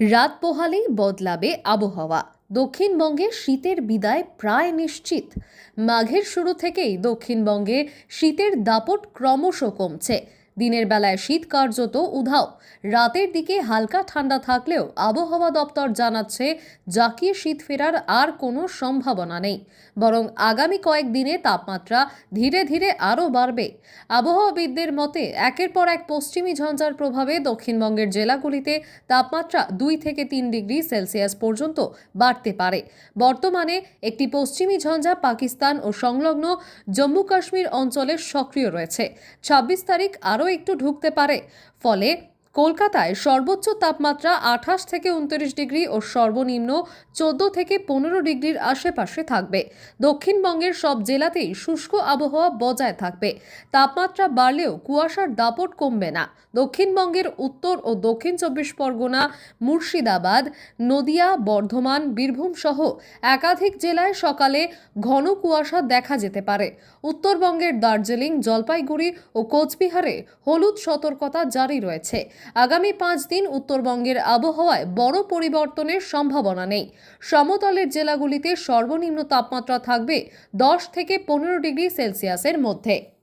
রাত পোহালেই বদলাবে আবহাওয়া। দক্ষিণবঙ্গে শীতের বিদায় প্রায় নিশ্চিত। মাঘের শুরু থেকেই দক্ষিণবঙ্গে শীতের দাপট ক্রমশ কমছে। দিনের বেলায় শীত কার্যত উধাও। রাতের দিকে হালকা ঠান্ডা থাকলেও আবহাওয়া দপ্তর জানাচ্ছে জাকিয়ে শীত ফেরার আর কোনো সম্ভাবনা নেই। বরং আগামী কয়েকদিনে তাপমাত্রা ধীরে ধীরে আরও বাড়বে। আবহাওয়াবিদদের মতে, একের পর এক পশ্চিমী ঝঞ্ঝার প্রভাবে দক্ষিণবঙ্গের জেলাগুলিতে তাপমাত্রা দুই থেকে তিন ডিগ্রি সেলসিয়াস পর্যন্ত বাড়তে পারে। বর্তমানে একটি পশ্চিমী ঝঞ্ঝা পাকিস্তান ও সংলগ্ন জম্মু কাশ্মীর অঞ্চলে সক্রিয় রয়েছে। ছাব্বিশ তারিখ আরও একটু ঢুকতে পারে। ফলে কলকাতায় সর্বোচ্চ তাপমাত্রা আঠাশ থেকে উনত্রিশ ডিগ্রি ও সর্বনিম্ন চোদ্দ থেকে পনেরো ডিগ্রির আশেপাশে থাকবে। দক্ষিণবঙ্গের সব জেলাতেই শুষ্ক আবহাওয়া বজায় থাকবে। তাপমাত্রা বাড়লেও কুয়াশার দাপট কমবে না। দক্ষিণবঙ্গের উত্তর ও দক্ষিণ চব্বিশ পরগনা, মুর্শিদাবাদ, নদিয়া, বর্ধমান, বীরভূম সহ একাধিক জেলায় সকালে ঘন কুয়াশা দেখা যেতে পারে। উত্তরবঙ্গের দার্জিলিং, জলপাইগুড়ি ও কোচবিহারে হলুদ সতর্কতা জারি রয়েছে। আগামী পাঁচ দিন উত্তরবঙ্গের আবহাওয়ায় বড় পরিবর্তনের সম্ভাবনা নেই। সমতলের জেলাগুলিতে সর্বনিম্ন তাপমাত্রা থাকবে দশ থেকে পনেরো ডিগ্রি সেলসিয়াসের মধ্যে।